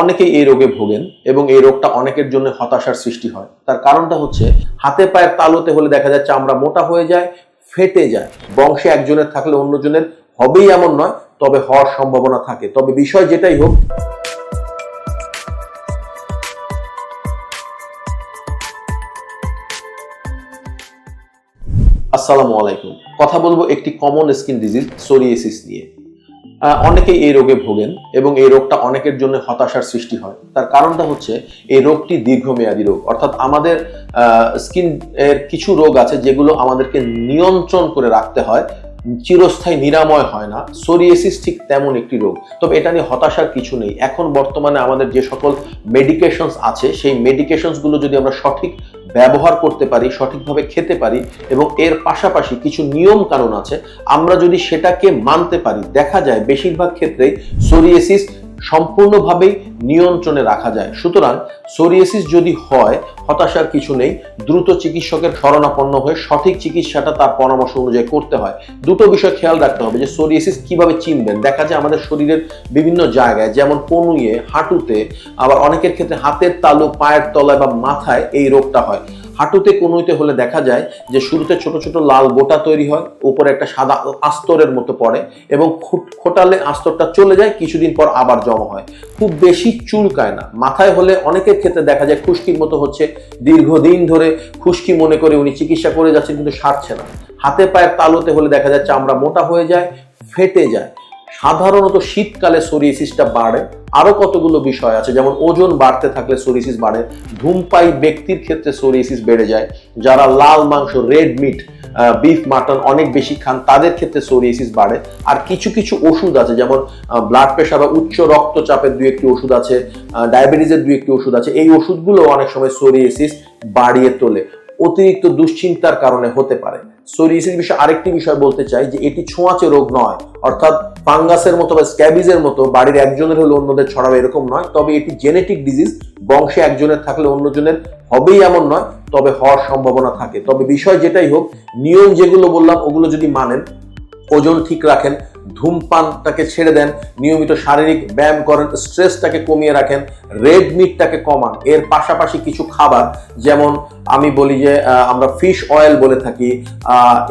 অনেকেই এই রোগে ভোগেন এবং এই রোগটা অনেকের জন্য হতাশার সৃষ্টি হয়। তার কারণটা হচ্ছে হাতে পায়ের তালুতে হলে দেখা যায় চামড়া মোটা হয়ে যায়, ফেটে যায়। বংশে একজনের থাকলে অন্যজনের হবেই এমন নয়, তবে হওয়ার সম্ভাবনা থাকে। তবে বিষয় যেটাই হোক, আসসালামু আলাইকুম। কথা বলব একটি কমন স্কিন ডিজিজ সোরিয়েসিস নিয়ে। অনেকেই এই রোগে ভোগেন এবং এই রোগটা অনেকের জন্য হতাশার সৃষ্টি হয়। তার কারণটা হচ্ছে এই রোগটি দীর্ঘমেয়াদী রোগ। অর্থাৎ আমাদের স্কিন এর কিছু রোগ আছে যেগুলো আমাদেরকে নিয়ন্ত্রণ করে রাখতে হয়, চিরস্থায়ী নিরাময় হয় না। সোরিয়েসিস ঠিক তেমন একটি রোগ। তবে এটা নিয়ে হতাশার কিছু নেই। এখন বর্তমানে আমাদের যে সকল মেডিকেশনস আছে, সেই মেডিকেশনসগুলো যদি আমরা সঠিক ব্যবহার করতে পারি, সঠিকভাবে খেতে পারি এবং এর পাশাপাশি কিছু নিয়ম কারণ আছে। আমরা যদি সেটাকে মানতে পারি, দেখা যায় বেশিরভাগ ক্ষেত্রেই সোরিয়েসিস সম্পূর্ণভাবেই নিয়ন্ত্রণে রাখা যায়। সুতরাং সোরিয়েসিস যদি হয়, হতাশার কিছু নেই, দ্রুত চিকিৎসকের শরণাপন্ন হয়ে সঠিক চিকিৎসাটা তার পরামর্শ অনুযায়ী করতে হয়। দুটো বিষয় খেয়াল রাখতে হবে যে সোরিয়েসিস কীভাবে চিনবেন। দেখা যায় আমাদের শরীরের বিভিন্ন জায়গায়, যেমন কনুয়ে হাঁটুতে, আবার অনেকের ক্ষেত্রে হাতের তালু, পায়ের তলায় বা মাথায় এই রোগটা হয়। হাঁটুতে কনুইতে হলে দেখা যায় যে শুরুতে ছোট ছোট লাল গোটা তৈরি হয়, উপরে একটা সাদা আস্তরের মতো পড়ে এবং খোটালে আস্তরটা চলে যায়, কিছুদিন পর আবার জমা হয়। খুব বেশি চুলকায় না। মাথায় হলে অনেকের ক্ষেত্রে দেখা যায় খুশকির মতো হচ্ছে, দীর্ঘদিন ধরে খুশকি মনে করে উনি চিকিৎসা করে যাচ্ছেন কিন্তু সারছে না। হাতে পায়ের তালুতে হলে দেখা যায় চামড়া মোটা হয়ে যায়, ফেটে যায়। সাধারণত শীতকালে সোরিয়াসিসটা বাড়ে। আরও কতগুলো বিষয় আছে, যেমন ওজন বাড়তে থাকলে সোরিয়াসিস বাড়ে ধূমপাই ব্যক্তির ক্ষেত্রে সোরিয়াসিস বেড়ে যায়, যারা লাল মাংস রেড মিট বিফ মাটন অনেক বেশি খান, তাদের ক্ষেত্রে সোরিয়াসিস বাড়ে। আর কিছু কিছু ওষুধ আছে, যেমন ব্লাড প্রেশার বা উচ্চ রক্তচাপের দু একটি ওষুধ আছে ডায়াবেটিসের দু একটি ওষুধ আছে, এই ওষুধগুলো অনেক সময় সোরিয়াসিস বাড়িয়ে তোলে। অতিরিক্ত দুশ্চিন্তার কারণে হতে পারে। সোরিয়াসিস বিষয়ে আরেকটি বিষয় বলতে চাই যে, এটি ছোঁয়াচে রোগ নয়, অর্থাৎ ফাঙ্গাসের মতো বা স্ক্যাবিজের মতো বাড়ির একজনের হলে অন্যদের ছড়াবে এরকম নয়। তবে এটি জেনেটিক ডিজিজ বংশে একজনের থাকলে অন্যজনের হবেই এমন নয়, তবে হওয়ার সম্ভাবনা থাকে। তবে বিষয় যেটাই হোক, নিয়ম যেগুলো বললাম, ওগুলো যদি মানেন, ওজন ঠিক রাখেন, ধূমপানটাকে ছেড়ে দেন, নিয়মিত শারীরিক ব্যায়াম করেন, স্ট্রেসটাকে কমিয়ে রাখেন রেড মিটটাকে কমান। এর পাশাপাশি কিছু খাবার, যেমন আমি বলি যে আমরা ফিশ অয়েল বলে থাকি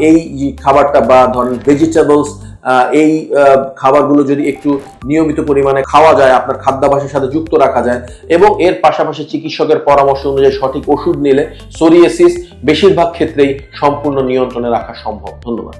এই খাবারটা বা ধরেন ভেজিটেবলস এই খাবারগুলো যদি একটু নিয়মিত পরিমাণে খাওয়া যায়, আপনার খাদ্যাভাসের সাথে যুক্ত রাখা যায়, এবং এর পাশাপাশি চিকিৎসকের পরামর্শ অনুযায়ী সঠিক ওষুধ নিলে সোরিয়েসিস বেশিরভাগ ক্ষেত্রেই সম্পূর্ণ নিয়ন্ত্রণে রাখা সম্ভব। ধন্যবাদ।